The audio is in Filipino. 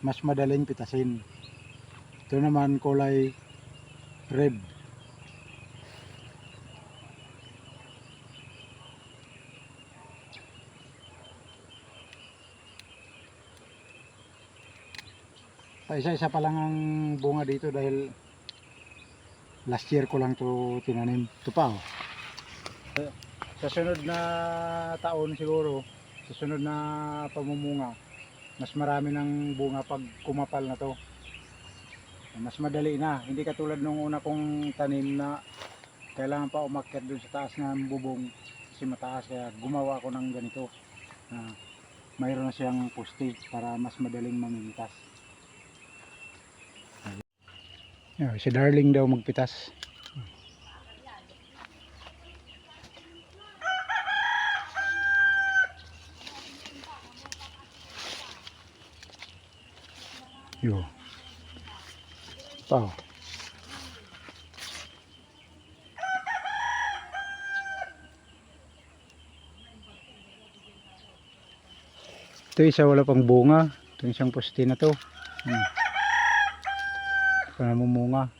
mas madaling pitasin. Ito naman kulay red. Pa isa-isa pa lang ang bunga dito dahil last year ko lang to tinanim. Ito pa oh. Sa sunod na taon siguro, sa sunod na pamumunga, mas marami ng bunga pag kumapal na to. Mas madali na. Hindi katulad nung una kong tanim na kailangan pa umakyat dun sa taas ng bubong kasi mataas kaya gumawa ko ng ganito na mayroon na siyang pusti para mas madaling mamintas. Si Darling daw magpitas. Yo. Pao. Ito isa wala pang bunga. Ito isang na to. Hmm. Ito na mumunga.